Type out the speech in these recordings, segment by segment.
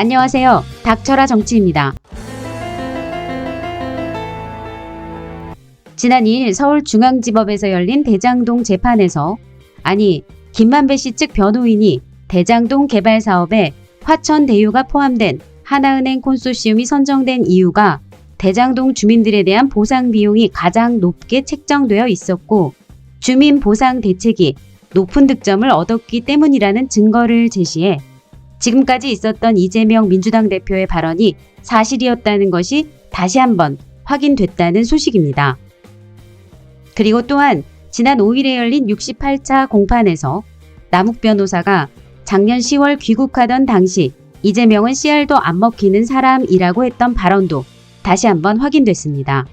안녕하세요. 닥쳐라 정치입니다. 지난 2일 서울중앙지법에서 열린 대장동 재판에서 아니 김만배 씨 측 변호인이 대장동 개발 사업에 화천 대유가 포함된 하나은행 콘소시움이 선정된 이유가 대장동 주민들에 대한 보상 비용이 가장 높게 책정되어 있었고 주민 보상 대책이 높은 득점을 얻었기 때문이라는 증거를 제시해 지금까지 있었던 이재명 민주당 대표의 발언이 사실이었다는 것이 다시 한번 확인됐다는 소식입니다. 그리고 또한 지난 5일에 열린 68차 공판에서 남욱 변호사가 작년 10월 귀국하던 당시 이재명은 씨알도 안 먹히는 사람이라고 했던 발언도 다시 한번 확인됐습니다.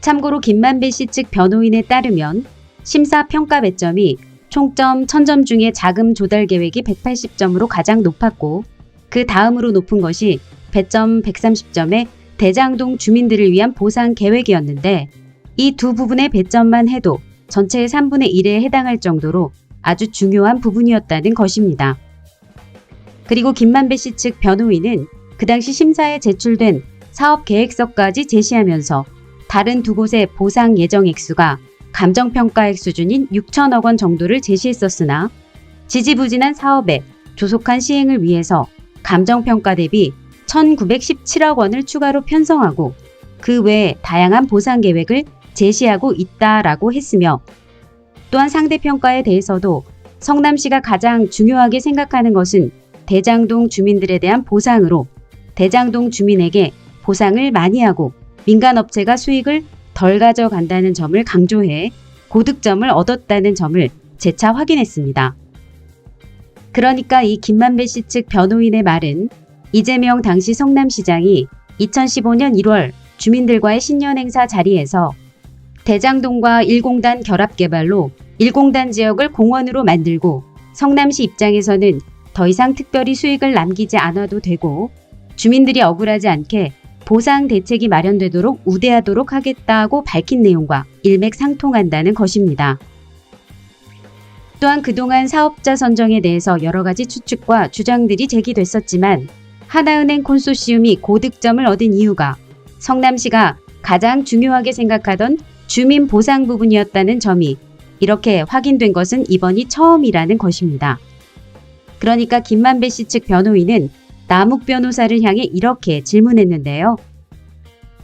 참고로 김만배 씨 측 변호인에 따르면 심사 평가 배점이 총점 1000점 중에 자금 조달 계획이 180점으로 가장 높았고 그 다음으로 높은 것이 배점 130점의 대장동 주민들을 위한 보상 계획이었는데 이 두 부분의 배점만 해도 전체의 3분의 1에 해당할 정도로 아주 중요한 부분이었다는 것입니다. 그리고 김만배 씨 측 변호인은 그 당시 심사에 제출된 사업 계획서까지 제시하면서 다른 두 곳의 보상 예정 액수가 감정평가액 수준인 6천억 원 정도를 제시했었으나 지지부진한 사업의 조속한 시행을 위해서 감정평가 대비 1,917억 원을 추가로 편성하고 그 외에 다양한 보상 계획을 제시하고 있다라고 했으며 또한 상대평가에 대해서도 성남시가 가장 중요하게 생각하는 것은 대장동 주민들에 대한 보상으로 대장동 주민에게 보상을 많이 하고 민간업체가 수익을 덜 가져간다는 점을 강조해 고득점을 얻었다는 점을 재차 확인했습니다. 그러니까 이 김만배 씨 측 변호인의 말은 이재명 당시 성남시장이 2015년 1월 주민들과의 신년행사 자리에서 대장동과 일공단 결합개발로 일공단 지역을 공원으로 만들고 성남시 입장에서는 더 이상 특별히 수익을 남기지 않아도 되고 주민들이 억울하지 않게 보상 대책이 마련되도록 우대하도록 하겠다고 밝힌 내용과 일맥상통한다는 것입니다. 또한 그동안 사업자 선정에 대해서 여러 가지 추측과 주장들이 제기됐었지만 하나은행 콘소시움이 고득점을 얻은 이유가 성남시가 가장 중요하게 생각하던 주민 보상 부분이었다는 점이 이렇게 확인된 것은 이번이 처음이라는 것입니다. 그러니까 김만배 씨 측 변호인은 남욱 변호사를 향해 이렇게 질문했는데요.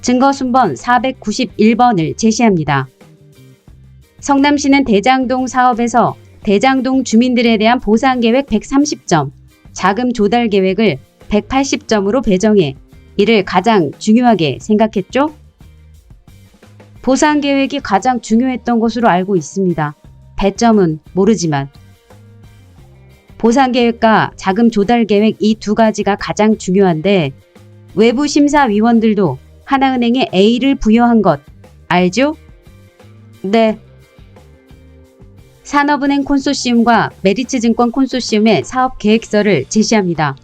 증거 순번 491번을 제시합니다. 성남시는 대장동 사업에서 대장동 주민들에 대한 보상 계획 130점, 자금 조달 계획을 180점으로 배정해 이를 가장 중요하게 생각했죠? 보상 계획이 가장 중요했던 것으로 알고 있습니다. 배점은 모르지만 보상 계획과 자금 조달 계획 이 두 가지가 가장 중요한데 외부 심사위원들도 하나은행에 A를 부여한 것 알죠? 네. 산업은행 콘소시움과 메리츠증권 콘소시움의 사업 계획서를 제시합니다.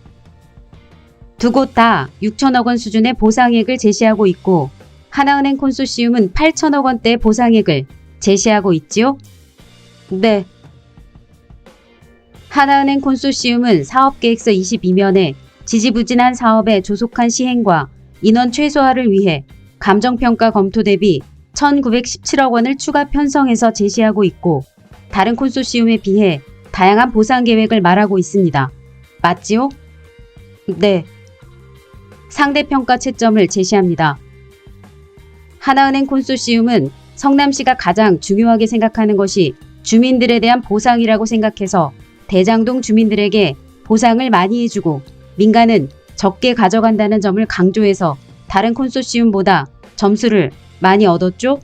두 곳 다 6천억 원 수준의 보상액을 제시하고 있고 하나은행 콘소시움은 8천억 원대의 보상액을 제시하고 있지요? 네. 하나은행 콘소시움은 사업계획서 22면에 지지부진한 사업의 조속한 시행과 인원 최소화를 위해 감정평가 검토 대비 1,917억 원을 추가 편성해서 제시하고 있고 다른 콘소시움에 비해 다양한 보상 계획을 말하고 있습니다. 맞지요? 네. 상대평가 채점을 제시합니다. 하나은행 콘소시움은 성남시가 가장 중요하게 생각하는 것이 주민들에 대한 보상이라고 생각해서 대장동 주민들에게 보상을 많이 해주고 민간은 적게 가져간다는 점을 강조해서 다른 콘소시움보다 점수를 많이 얻었죠?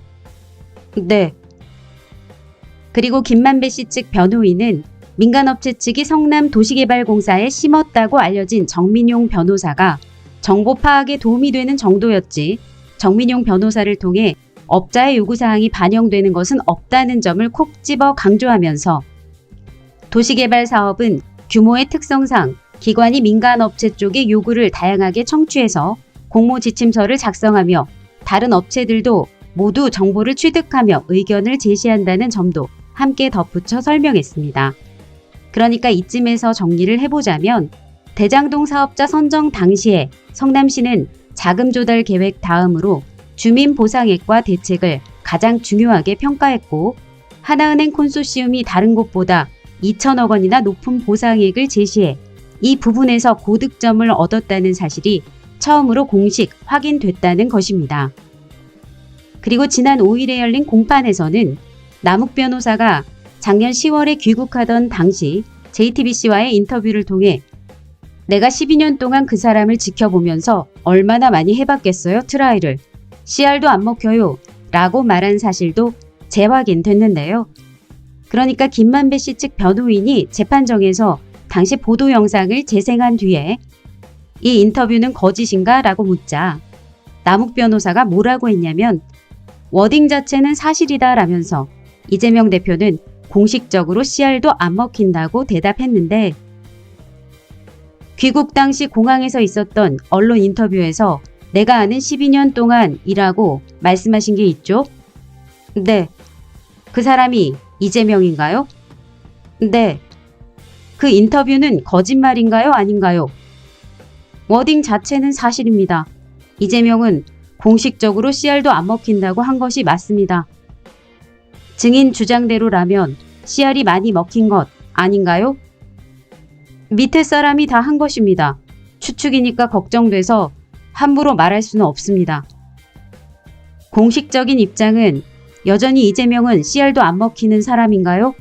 네. 그리고 김만배 씨 측 변호인은 민간업체 측이 성남 도시개발공사에 심었다고 알려진 정민용 변호사가 정보 파악에 도움이 되는 정도였지 정민용 변호사를 통해 업자의 요구사항이 반영되는 것은 없다는 점을 콕 집어 강조하면서 도시개발 사업은 규모의 특성상 기관이 민간업체 쪽의 요구를 다양하게 청취해서 공모 지침서를 작성하며 다른 업체들도 모두 정보를 취득하며 의견을 제시한다는 점도 함께 덧붙여 설명했습니다. 그러니까 이쯤에서 정리를 해보자면 대장동 사업자 선정 당시에 성남시는 자금 조달 계획 다음으로 주민 보상액과 대책을 가장 중요하게 평가했고 하나은행 콘소시움이 다른 곳보다 2천억 원이나 높은 보상액을 제시해 이 부분에서 고득점을 얻었다는 사실이 처음으로 공식 확인됐다는 것입니다. 그리고 지난 5일에 열린 공판에서는 남욱 변호사가 작년 10월에 귀국하던 당시 JTBC와의 인터뷰를 통해 내가 12년 동안 그 사람을 지켜보면서 얼마나 많이 해봤겠어요, 트라이를. CR도 안 먹혀요. 라고 말한 사실도 재확인됐는데요. 그러니까 김만배 씨 측 변호인이 재판정에서 당시 보도 영상을 재생한 뒤에 이 인터뷰는 거짓인가? 라고 묻자 남욱 변호사가 뭐라고 했냐면 워딩 자체는 사실이다 라면서 이재명 대표는 공식적으로 CR도 안 먹힌다고 대답했는데 귀국 당시 공항에서 있었던 언론 인터뷰에서 내가 아는 12년 동안 일하고 말씀하신 게 있죠? 네. 그 사람이 이재명인가요? 네. 그 인터뷰는 거짓말인가요? 아닌가요? 워딩 자체는 사실입니다. 이재명은 공식적으로 CR도 안 먹힌다고 한 것이 맞습니다. 증인 주장대로라면 CR이 많이 먹힌 것 아닌가요? 밑에 사람이 다 한 것입니다. 추측이니까 걱정돼서 함부로 말할 수는 없습니다. 공식적인 입장은 여전히 이재명은 CR도 안 먹히는 사람인가요?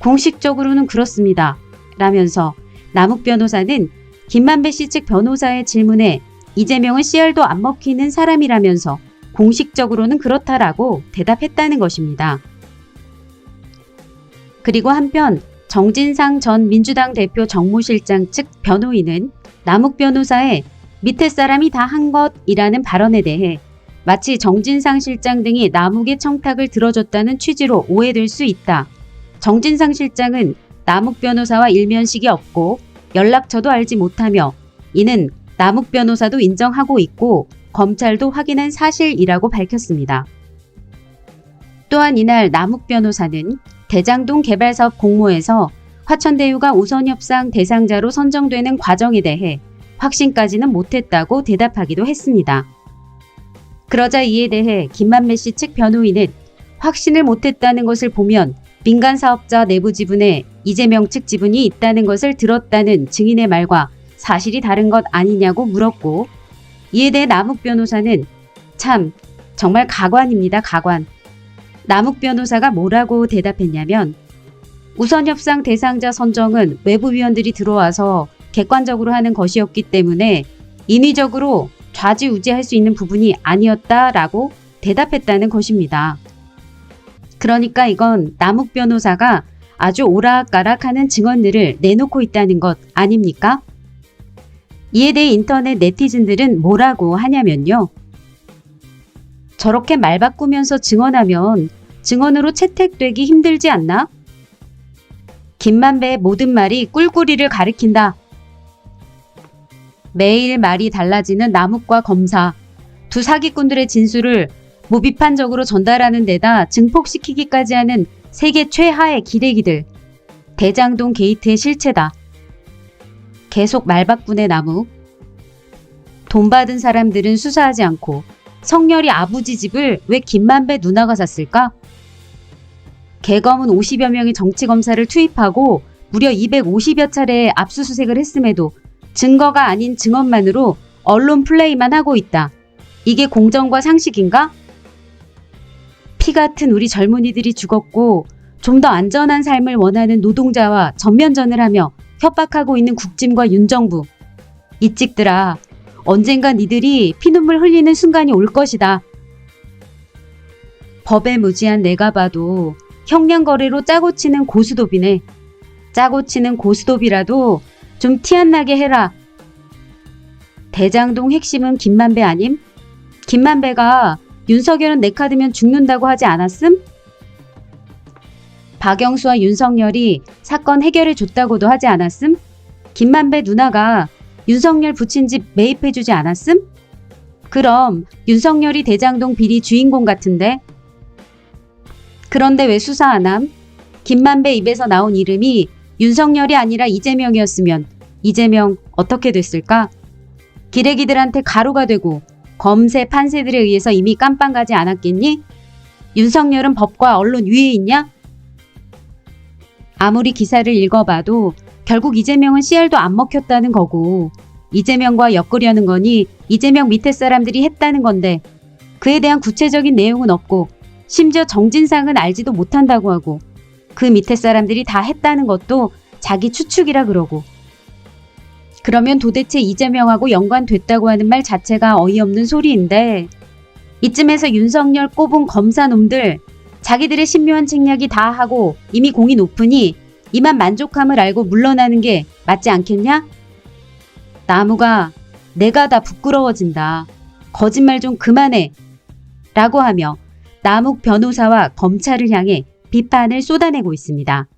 공식적으로는 그렇습니다. 라면서 남욱 변호사는 김만배 씨 측 변호사의 질문에 이재명은 CR도 안 먹히는 사람이라면서 공식적으로는 그렇다라고 대답했다는 것입니다. 그리고 한편 정진상 전 민주당 대표 정무실장 측 변호인은 남욱 변호사의 밑에 사람이 다 한 것이라는 발언에 대해 마치 정진상 실장 등이 남욱의 청탁을 들어줬다는 취지로 오해될 수 있다. 정진상 실장은 남욱 변호사와 일면식이 없고 연락처도 알지 못하며 이는 남욱 변호사도 인정하고 있고 검찰도 확인한 사실이라고 밝혔습니다. 또한 이날 남욱 변호사는 대장동 개발 사업 공모에서 화천대유가 우선 협상 대상자로 선정되는 과정에 대해 확신까지는 못했다고 대답하기도 했습니다. 그러자 이에 대해 김만배 씨 측 변호인은 확신을 못했다는 것을 보면 민간 사업자 내부 지분에 이재명 측 지분이 있다는 것을 들었다는 증인의 말과 사실이 다른 것 아니냐고 물었고 이에 대해 남욱 변호사는 참 정말 가관입니다. 가관. 남욱 변호사가 뭐라고 대답했냐면 우선 협상 대상자 선정은 외부 위원들이 들어와서 객관적으로 하는 것이었기 때문에 인위적으로 좌지우지할 수 있는 부분이 아니었다라고 대답했다는 것입니다. 그러니까 이건 남욱 변호사가 아주 오락가락하는 증언들을 내놓고 있다는 것 아닙니까? 이에 대해 인터넷 네티즌들은 뭐라고 하냐면요. 저렇게 말 바꾸면서 증언하면 증언으로 채택되기 힘들지 않나? 김만배의 모든 말이 꿀꿀이를 가리킨다. 매일 말이 달라지는 남욱과 검사, 두 사기꾼들의 진술을 무비판적으로 전달하는 데다 증폭시키기까지 하는 세계 최하의 기대기들. 대장동 게이트의 실체다. 계속 말바꾼의 남욱. 돈 받은 사람들은 수사하지 않고 성렬이 아버지 집을 왜 김만배 누나가 샀을까? 개검은 50여 명의 정치검사를 투입하고 무려 250여 차례 압수수색을 했음에도 증거가 아닌 증언만으로 언론 플레이만 하고 있다. 이게 공정과 상식인가? 피 같은 우리 젊은이들이 죽었고 좀 더 안전한 삶을 원하는 노동자와 전면전을 하며 협박하고 있는 국짐과 윤정부. 이 찍들아, 언젠가 니들이 피눈물 흘리는 순간이 올 것이다. 법에 무지한 내가 봐도 형량거래로 짜고 치는 고수도비네. 짜고 치는 고수도비라도 좀 티 안 나게 해라. 대장동 핵심은 김만배 아님? 김만배가 윤석열은 내 카드면 죽는다고 하지 않았음? 박영수와 윤석열이 사건 해결해 줬다고도 하지 않았음? 김만배 누나가 윤석열 부친 집 매입해 주지 않았음? 그럼 윤석열이 대장동 비리 주인공 같은데? 그런데 왜 수사 안 함? 김만배 입에서 나온 이름이 윤석열이 아니라 이재명이었으면 이재명 어떻게 됐을까? 기레기들한테 가루가 되고 검세 판세들에 의해서 이미 깜빵 가지 않았겠니? 윤석열은 법과 언론 위에 있냐? 아무리 기사를 읽어봐도 결국 이재명은 씨알도 안 먹혔다는 거고 이재명과 엮으려는 거니 이재명 밑에 사람들이 했다는 건데 그에 대한 구체적인 내용은 없고 심지어 정진상은 알지도 못한다고 하고 그 밑에 사람들이 다 했다는 것도 자기 추측이라 그러고 그러면 도대체 이재명하고 연관됐다고 하는 말 자체가 어이없는 소리인데 이쯤에서 윤석열 꼽은 검사놈들 자기들의 신묘한 책략이 다 하고 이미 공이 높으니 이만 만족함을 알고 물러나는 게 맞지 않겠냐? 나무가 내가 다 부끄러워진다. 거짓말 좀 그만해. 라고 하며 남욱 변호사와 검찰을 향해 비판을 쏟아내고 있습니다.